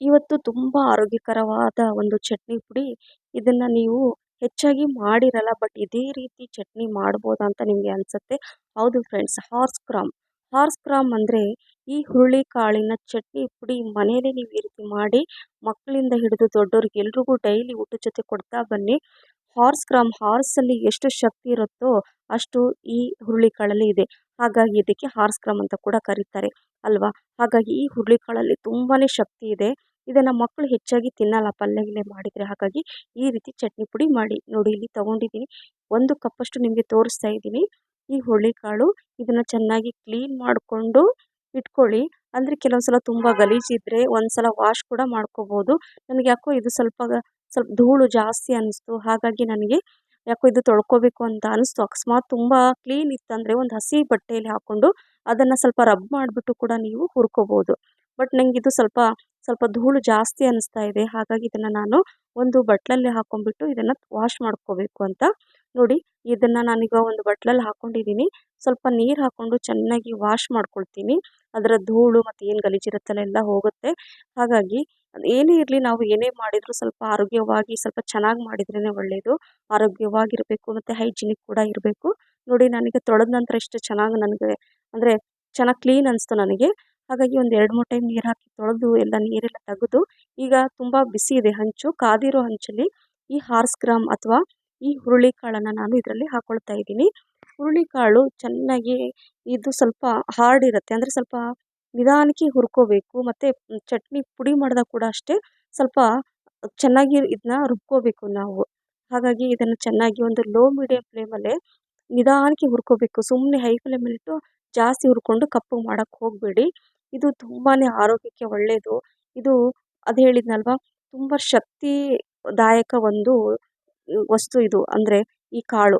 ಇವತ್ತು ತುಂಬ ಆರೋಗ್ಯಕರವಾದ ಒಂದು ಚಟ್ನಿ ಪುಡಿ. ಇದನ್ನು ನೀವು ಹೆಚ್ಚಾಗಿ ಮಾಡಿರಲ್ಲ, ಬಟ್ ಇದೇ ರೀತಿ ಚಟ್ನಿ ಮಾಡ್ಬೋದಾ ಅಂತ ನಿಮಗೆ ಅನಿಸುತ್ತೆ. ಹೌದು friends horse gram horse gram ಅಂದರೆ ಈ ಹುರುಳಿ ಕಾಳಿನ ಚಟ್ನಿ ಪುಡಿ ಮನೆಯಲ್ಲೇ ನೀವು ಈ ರೀತಿ ಮಾಡಿ, ಮಕ್ಕಳಿಂದ ಹಿಡಿದು ದೊಡ್ಡವ್ರಿಗೆ ಎಲ್ರಿಗೂ ಡೈಲಿ ಊಟದ ಜೊತೆ ಕೊಡ್ತಾ ಬನ್ನಿ. ಹಾರ್ಸ್ ಕ್ರಾಮ್ ಹಾರ್ಸಲ್ಲಿ ಎಷ್ಟು ಶಕ್ತಿ ಇರುತ್ತೋ ಅಷ್ಟು ಈ ಹುರುಳಿಕಾಳಲ್ಲಿ ಇದೆ. ಹಾಗಾಗಿ ಇದಕ್ಕೆ ಹಾರ್ಸ್ ಕ್ರಾಮ್ ಅಂತ ಕೂಡ ಕರೀತಾರೆ ಅಲ್ವಾ? ಹಾಗಾಗಿ ಈ ಹುರುಳಿಕಾಳಲ್ಲಿ ತುಂಬಾ ಶಕ್ತಿ ಇದೆ. ಇದನ್ನು ಮಕ್ಕಳು ಹೆಚ್ಚಾಗಿ ತಿನ್ನಲ್ಲ, ಪಲ್ಯ ಗಿಲ್ಯ ಮಾಡಿದರೆ. ಹಾಗಾಗಿ ಈ ರೀತಿ ಚಟ್ನಿ ಪುಡಿ ಮಾಡಿ ನೋಡಿ, ಇಲ್ಲಿ ತೊಗೊಂಡಿದ್ದೀನಿ. ಒಂದು ಕಪ್ಪಷ್ಟು ನಿಮಗೆ ತೋರಿಸ್ತಾ ಇದ್ದೀನಿ. ಈ ಹುರುಳಿಕಾಳು ಇದನ್ನು ಚೆನ್ನಾಗಿ ಕ್ಲೀನ್ ಮಾಡಿಕೊಂಡು ಇಟ್ಕೊಳ್ಳಿ. ಅಂದರೆ ಕೆಲವೊಂದು ಸಲ ತುಂಬ ಗಲೀಜಿದ್ರೆ ಒಂದು ಸಲ ವಾಶ್ ಕೂಡ ಮಾಡ್ಕೋಬೋದು. ನನಗೆ ಯಾಕೋ ಇದು ಸ್ವಲ್ಪ ಸ್ವಲ್ಪ ಧೂಳು ಜಾಸ್ತಿ ಅನಿಸ್ತು. ಹಾಗಾಗಿ ನನಗೆ ಯಾಕೋ ಇದು ತೊಳ್ಕೊಬೇಕು ಅಂತ ಅನಿಸ್ತು. ಅಕಸ್ಮಾತ್ ತುಂಬ ಕ್ಲೀನ್ ಇತ್ತಂದರೆ ಒಂದು ಹಸಿ ಬಟ್ಟೆಯಲ್ಲಿ ಹಾಕ್ಕೊಂಡು ಅದನ್ನು ಸ್ವಲ್ಪ ರಬ್ ಮಾಡಿಬಿಟ್ಟು ಕೂಡ ನೀವು ಹುರ್ಕೋಬೋದು. ಬಟ್ ನನಗಿದು ಸ್ವಲ್ಪ ಸ್ವಲ್ಪ ಧೂಳು ಜಾಸ್ತಿ ಅನಿಸ್ತಾ ಇದೆ. ಹಾಗಾಗಿ ಇದನ್ನು ನಾನು ಒಂದು ಬಟ್ಲಲ್ಲಿ ಹಾಕೊಂಡ್ಬಿಟ್ಟು ಇದನ್ನು ವಾಶ್ ಮಾಡ್ಕೋಬೇಕು ಅಂತ. ನೋಡಿ, ಇದನ್ನು ನಾನೀಗ ಒಂದು ಬಟ್ಲಲ್ಲಿ ಹಾಕ್ಕೊಂಡಿದ್ದೀನಿ ಸ್ವಲ್ಪ ನೀರು ಹಾಕ್ಕೊಂಡು ಚೆನ್ನಾಗಿ ವಾಶ್ ಮಾಡ್ಕೊಳ್ತೀನಿ. ಅದರ ಧೂಳು ಮತ್ತು ಏನು ಗಲೀಜಿರುತ್ತಲ್ಲ ಎಲ್ಲ ಹೋಗುತ್ತೆ. ಹಾಗಾಗಿ ಏನೇ ಇರಲಿ ನಾವು ಏನೇ ಮಾಡಿದರೂ ಸ್ವಲ್ಪ ಆರೋಗ್ಯವಾಗಿ, ಸ್ವಲ್ಪ ಚೆನ್ನಾಗಿ ಮಾಡಿದ್ರೇ ಒಳ್ಳೆಯದು ಆರೋಗ್ಯವಾಗಿರಬೇಕು ಮತ್ತು ಹೈಜಿನಿಕ್ ಕೂಡ ಇರಬೇಕು. ನೋಡಿ, ನನಗೆ ತೊಳೆದ ನಂತರ ಎಷ್ಟು ಚೆನ್ನಾಗಿ ನನಗೆ ಅಂದರೆ ಚೆನ್ನಾಗಿ ಕ್ಲೀನ್ ಅನಿಸ್ತು ನನಗೆ. ಹಾಗಾಗಿ ಒಂದು ಎರಡು ಮೂರು ಟೈಮ್ ನೀರು ಹಾಕಿ ತೊಳೆದು ಎಲ್ಲ ನೀರೆಲ್ಲ ತೆಗೆದು ಈಗ ತುಂಬ ಬಿಸಿ ಇದೆ ಹಂಚು. ಕಾದಿರೋ ಹಂಚಲ್ಲಿ ಈ ಹಾರ್ಸ್ ಗ್ರಾಮ್ ಅಥವಾ ಈ ಹುರುಳಿಕಾಳನ್ನು ನಾನು ಇದರಲ್ಲಿ ಹಾಕ್ಕೊಳ್ತಾ ಇದ್ದೀನಿ. ಹುರುಳಿಕಾಳು ಚೆನ್ನಾಗಿ ಇದು ಸ್ವಲ್ಪ ಹಾರ್ಡ್ ಇರುತ್ತೆ. ಅಂದರೆ ಸ್ವಲ್ಪ ನಿಧಾನಕ್ಕೆ ಹುರ್ಕೋಬೇಕು. ಮತ್ತು ಚಟ್ನಿ ಪುಡಿ ಮಾಡಿದಾಗ ಕೂಡ ಅಷ್ಟೇ ಸ್ವಲ್ಪ ಚೆನ್ನಾಗಿ ಇದನ್ನ ರುಬ್ಕೋಬೇಕು ನಾವು. ಹಾಗಾಗಿ ಇದನ್ನು ಚೆನ್ನಾಗಿ ಒಂದು ಲೋ ಮೀಡಿಯಮ್ ಫ್ಲೇಮಲ್ಲೇ ನಿಧಾನಕ್ಕೆ ಹುರ್ಕೋಬೇಕು. ಸುಮ್ಮನೆ ಹೈ ಫ್ಲೇಮಲ್ಲಿಟ್ಟು ಜಾಸ್ತಿ ಹುರ್ಕೊಂಡು ಕಪ್ಪು ಮಾಡೋಕ್ಕೆ ಹೋಗಬೇಡಿ. ಇದು ತುಂಬಾ ಆರೋಗ್ಯಕ್ಕೆ ಒಳ್ಳೆಯದು ಇದು ಅದು ಹೇಳಿದ್ನಲ್ವ? ತುಂಬ ಶಕ್ತಿದಾಯಕ ಒಂದು ವಸ್ತು ಇದು. ಅಂದರೆ ಈ ಕಾಳು.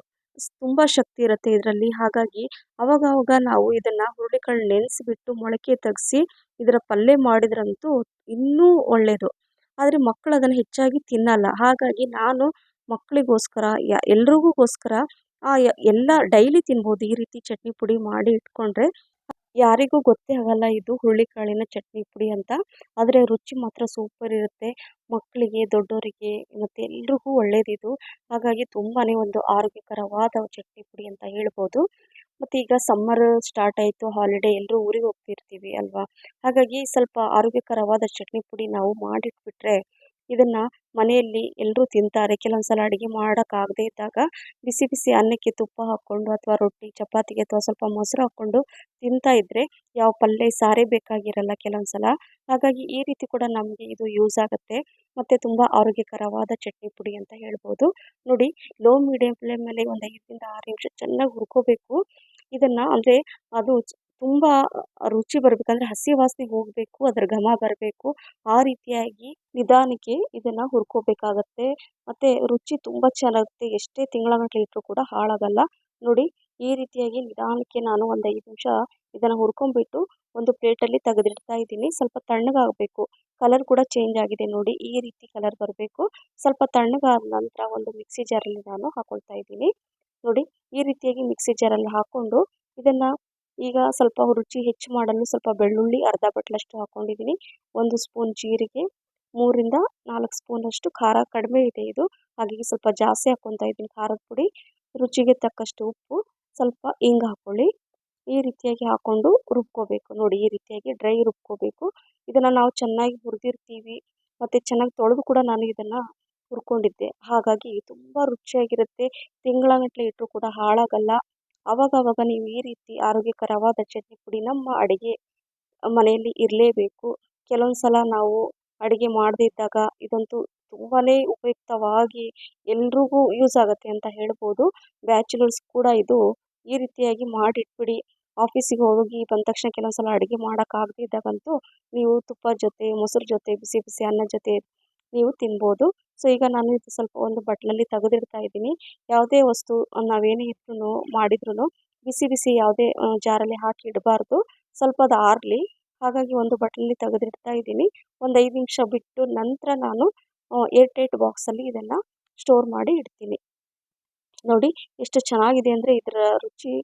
ತುಂಬ ಶಕ್ತಿ ಇರುತ್ತೆ ಇದರಲ್ಲಿ. ಹಾಗಾಗಿ ಅವಾಗವಾಗ ನಾವು ಇದನ್ನು ಹುರುಳಿಕಾಳು ನೆನೆಸಿಬಿಟ್ಟು ಮೊಳಕೆ ತೆಗೆಸಿ ಇದರ ಪಲ್ಯ ಮಾಡಿದ್ರಂತೂ ಇನ್ನೂ ಒಳ್ಳೆಯದು ಆದರೆ ಮಕ್ಕಳು ಅದನ್ನು ಹೆಚ್ಚಾಗಿ ತಿನ್ನಲ್ಲ. ಹಾಗಾಗಿ ನಾನು ಮಕ್ಕಳಿಗೋಸ್ಕರ ಆ ಎಲ್ಲ ಡೈಲಿ ತಿನ್ಬೋದು. ಈ ರೀತಿ ಚಟ್ನಿ ಪುಡಿ ಮಾಡಿ ಇಟ್ಕೊಂಡ್ರೆ ಯಾರಿಗೂ ಗೊತ್ತೇ ಆಗೋಲ್ಲ ಇದು ಹುರುಳಿಕಾಳಿನ ಚಟ್ನಿ ಪುಡಿ ಅಂತ. ಆದರೆ ರುಚಿ ಮಾತ್ರ ಸೂಪರ್ ಇರುತ್ತೆ. ಮಕ್ಕಳಿಗೆ ದೊಡ್ಡವರಿಗೆ ಮತ್ತು ಎಲ್ರಿಗೂ ಒಳ್ಳೆಯದಿದು ಹಾಗಾಗಿ ತುಂಬಾ ಒಂದು ಆರೋಗ್ಯಕರವಾದ ಚಟ್ನಿ ಪುಡಿ ಅಂತ ಹೇಳ್ಬೋದು. ಮತ್ತು ಈಗ ಸಮ್ಮರ್ ಸ್ಟಾರ್ಟ್ ಆಯಿತು ಹಾಲಿಡೇ ಎಲ್ಲರೂ ಊರಿಗೆ ಹೋಗ್ತಿರ್ತೀವಿ ಅಲ್ವಾ? ಹಾಗಾಗಿ ಸ್ವಲ್ಪ ಆರೋಗ್ಯಕರವಾದ ಚಟ್ನಿ ಪುಡಿ ನಾವು ಮಾಡಿಟ್ಬಿಟ್ರೆ ಇದನ್ನು ಮನೆಯಲ್ಲಿ ಎಲ್ಲರೂ ತಿಂತಾರೆ. ಕೆಲವೊಂದು ಸಲ ಅಡುಗೆ ಮಾಡೋಕ್ಕಾಗದೇ ಇದ್ದಾಗ ಬಿಸಿ ಬಿಸಿ ಅನ್ನಕ್ಕೆ ತುಪ್ಪ ಹಾಕ್ಕೊಂಡು ಅಥವಾ ರೊಟ್ಟಿ, ಚಪಾತಿಗೆ ಅಥವಾ ಸ್ವಲ್ಪ ಮೊಸರು ಹಾಕ್ಕೊಂಡು ತಿಂತಾ ಇದ್ದರೆ ಯಾವ ಪಲ್ಯ, ಸಾರೇ ಬೇಕಾಗಿರಲ್ಲ ಕೆಲವೊಂದು ಸಲ ಹಾಗಾಗಿ ಈ ರೀತಿ ಕೂಡ ನಮಗೆ ಇದು ಯೂಸ್ ಆಗುತ್ತೆ. ಮತ್ತು ತುಂಬ ಆರೋಗ್ಯಕರವಾದ ಚಟ್ನಿ ಪುಡಿ ಅಂತ ಹೇಳ್ಬೋದು. ನೋಡಿ ಲೋ ಮೀಡಿಯಂ ಫ್ಲೇಮಲ್ಲಿ ಒಂದು ಐದರಿಂದ ಆರು ನಿಮಿಷ ಚೆನ್ನಾಗಿ ಹುರ್ಕೋಬೇಕು. ಇದನ್ನು ಅಂದರೆ ಅದು ತುಂಬ ರುಚಿ ಬರಬೇಕಂದ್ರೆ ಹಸಿ ವಾಸನೆ ಹೋಗಬೇಕು, ಅದರ ಘಮ ಬರಬೇಕು. ಆ ರೀತಿಯಾಗಿ ನಿಧಾನಕ್ಕೆ ಇದನ್ನು ಹುರ್ಕೋಬೇಕಾಗತ್ತೆ. ಮತ್ತು ರುಚಿ ತುಂಬ ಚೆನ್ನಾಗುತ್ತೆ. ಎಷ್ಟೇ ತಿಂಗಳಗಟ್ಟಲೆ ಇಟ್ಟರೂ ಕೂಡ ಹಾಳಾಗಲ್ಲ. ನೋಡಿ, ಈ ರೀತಿಯಾಗಿ ನಿಧಾನಕ್ಕೆ ನಾನು ಒಂದು ಐದು ನಿಮಿಷ ಇದನ್ನು ಹುರ್ಕೊಂಡ್ಬಿಟ್ಟು ಒಂದು ಪ್ಲೇಟಲ್ಲಿ ತೆಗೆದಿಡ್ತಾ ಇದ್ದೀನಿ. ಸ್ವಲ್ಪ ತಣ್ಣಗಾಗಬೇಕು. ಕಲರ್ ಕೂಡ ಚೇಂಜ್ ಆಗಿದೆ ನೋಡಿ, ಈ ರೀತಿ ಕಲರ್ ಬರಬೇಕು. ಸ್ವಲ್ಪ ತಣ್ಣಗಾದ ನಂತರ ಒಂದು ಮಿಕ್ಸಿ ಜಾರಲ್ಲಿ ನಾನು ಹಾಕೊಳ್ತಾ ಇದ್ದೀನಿ. ನೋಡಿ, ಈ ರೀತಿಯಾಗಿ ಮಿಕ್ಸಿ ಜಾರಲ್ಲಿ ಹಾಕ್ಕೊಂಡು ಇದನ್ನು ಈಗ ಸ್ವಲ್ಪ ರುಚಿ ಹೆಚ್ಚು ಮಾಡಲು ಸ್ವಲ್ಪ ಬೆಳ್ಳುಳ್ಳಿ, ಅರ್ಧ ಬಟ್ಲಷ್ಟು ಹಾಕ್ಕೊಂಡಿದ್ದೀನಿ ಒಂದು ಸ್ಪೂನ್ ಜೀರಿಗೆ, ಮೂರಿಂದ ನಾಲ್ಕು ಸ್ಪೂನಷ್ಟು ಖಾರ ಕಡಿಮೆ ಇದೆ ಇದು. ಹಾಗಾಗಿ ಸ್ವಲ್ಪ ಜಾಸ್ತಿ ಹಾಕ್ಕೊತಾ ಇದ್ದೀನಿ ಖಾರದ ಪುಡಿ. ರುಚಿಗೆ ತಕ್ಕಷ್ಟು ಉಪ್ಪು, ಸ್ವಲ್ಪ ಹಿಂಗೆ ಹಾಕ್ಕೊಳ್ಳಿ ಈ ರೀತಿಯಾಗಿ ಹಾಕ್ಕೊಂಡು ರುಬ್ಕೋಬೇಕು. ನೋಡಿ, ಈ ರೀತಿಯಾಗಿ ಡ್ರೈ ರುಬ್ಕೋಬೇಕು. ಇದನ್ನು ನಾವು ಚೆನ್ನಾಗಿ ಹುರಿದಿರ್ತೀವಿ. ಮತ್ತು ಚೆನ್ನಾಗಿ ತೊಳೆದು ಕೂಡ ನಾನು ಇದನ್ನು ಹುರ್ಕೊಂಡಿದ್ದೆ. ಹಾಗಾಗಿ ತುಂಬ ರುಚಿಯಾಗಿರುತ್ತೆ. ತಿಂಗಳಗಟ್ಟಲೆ ಇಟ್ಟರೂ ಕೂಡ ಹಾಳಾಗಲ್ಲ. ಅವಾಗವಾಗ ನೀವು ಈ ರೀತಿ ಆರೋಗ್ಯಕರವಾದ ಚಟ್ನಿ ಪುಡಿ ನಮ್ಮ ಅಡುಗೆ ಮನೆಯಲ್ಲಿ ಇರಲೇಬೇಕು. ಕೆಲವೊಂದು ಸಲ ನಾವು ಅಡುಗೆ ಮಾಡದೇ ಇದ್ದಾಗ ಇದಂತೂ ತುಂಬಾ ಉಪಯುಕ್ತವಾಗಿ ಎಲ್ರಿಗೂ ಯೂಸ್ ಆಗುತ್ತೆ ಅಂತ ಹೇಳ್ಬೋದು. ಬ್ಯಾಚುಲರ್ಸ್ ಕೂಡ ಇದು ಈ ರೀತಿಯಾಗಿ ಮಾಡಿಟ್ಬಿಡಿ. ಆಫೀಸಿಗೆ ಹೋಗಿ ಬಂದ ತಕ್ಷಣ ಕೆಲವೊಂದು ಸಲ ಅಡುಗೆ ಮಾಡೋಕ್ಕಾಗದೇ ಇದ್ದಾಗಂತೂ ನೀವು ತುಪ್ಪದ ಜೊತೆ, ಮೊಸರು ಜೊತೆ, ಬಿಸಿ ಬಿಸಿ ಅನ್ನದ ಜೊತೆ ನೀವು ತಿನ್ಬೋದು. ಸೊ ಈಗ ನಾನು ಇದು ಸ್ವಲ್ಪ ಒಂದು ಬಟ್ಲಲ್ಲಿ ತೆಗೆದಿಡ್ತಾ ಇದ್ದೀನಿ. ಯಾವುದೇ ವಸ್ತು, ನಾವೇನೇ ಇತ್ತು ಮಾಡಿದ್ರೂ ಬಿಸಿ ಬಿಸಿ ಯಾವುದೇ ಜಾರಲ್ಲಿ ಹಾಕಿ ಇಡಬಾರ್ದು. ಸ್ವಲ್ಪ ಅದು ಆರಲಿ. ಹಾಗಾಗಿ ಒಂದು ಬಟ್ಲಲ್ಲಿ ತೆಗೆದಿಡ್ತಾ ಇದ್ದೀನಿ. ಒಂದು ಐದು ನಿಮಿಷ ಬಿಟ್ಟು ನಂತರ ನಾನು ಏರ್ ಟೈಟ್ ಬಾಕ್ಸಲ್ಲಿ ಇದನ್ನು ಸ್ಟೋರ್ ಮಾಡಿ ಇಡ್ತೀನಿ. ನೋಡಿ, ಎಷ್ಟು ಚೆನ್ನಾಗಿದೆ ಅಂದರೆ ಇದರ ರುಚಿ.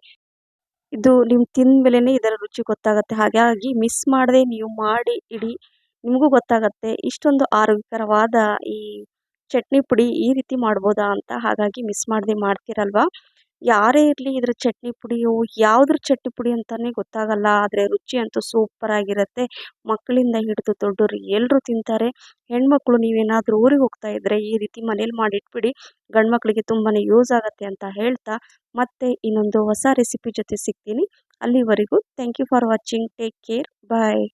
ಇದು ನೀವು ತಿಂದ ಮೇಲೇ ಇದರ ರುಚಿ ಗೊತ್ತಾಗುತ್ತೆ. ಹಾಗಾಗಿ ಮಿಸ್ ಮಾಡದೆ ನೀವು ಮಾಡಿ ಇಡಿ. ನಿಮಗೂ ಗೊತ್ತಾಗುತ್ತೆ. ಇಷ್ಟೊಂದು ಆರೋಗ್ಯಕರವಾದ ಈ ಚಟ್ನಿ ಪುಡಿ ಈ ರೀತಿ ಮಾಡ್ಬೋದಾ ಅಂತ ಹಾಗಾಗಿ ಮಿಸ್ ಮಾಡದೆ ಮಾಡ್ತೀರಲ್ವ? ಯಾರೇ ಇರಲಿ ಇದ್ರ ಚಟ್ನಿ ಪುಡಿಯು ಯಾವುದ್ರ ಚಟ್ನಿ ಪುಡಿ ಅಂತಲೇ ಗೊತ್ತಾಗಲ್ಲ. ಆದರೆ ರುಚಿ ಅಂತೂ ಸೂಪರ್ ಆಗಿರುತ್ತೆ. ಮಕ್ಕಳಿಂದ ಹಿಡಿದು ದೊಡ್ಡೋರು ಎಲ್ಲರೂ ತಿಂತಾರೆ. ಹೆಣ್ಮಕ್ಳು ನೀವೇನಾದರೂ ಊರಿಗೆ ಹೋಗ್ತಾ ಇದ್ದರೆ ಈ ರೀತಿ ಮನೇಲಿ ಮಾಡಿಟ್ಬಿಡಿ. ಗಂಡು ಮಕ್ಕಳಿಗೆ ತುಂಬಾ ಯೂಸ್ ಆಗುತ್ತೆ ಅಂತ ಹೇಳ್ತಾ ಮತ್ತೆ ಇನ್ನೊಂದು ಹೊಸ ರೆಸಿಪಿ ಜೊತೆ ಸಿಗ್ತೀನಿ. ಅಲ್ಲಿವರೆಗೂ thank you for watching take care bye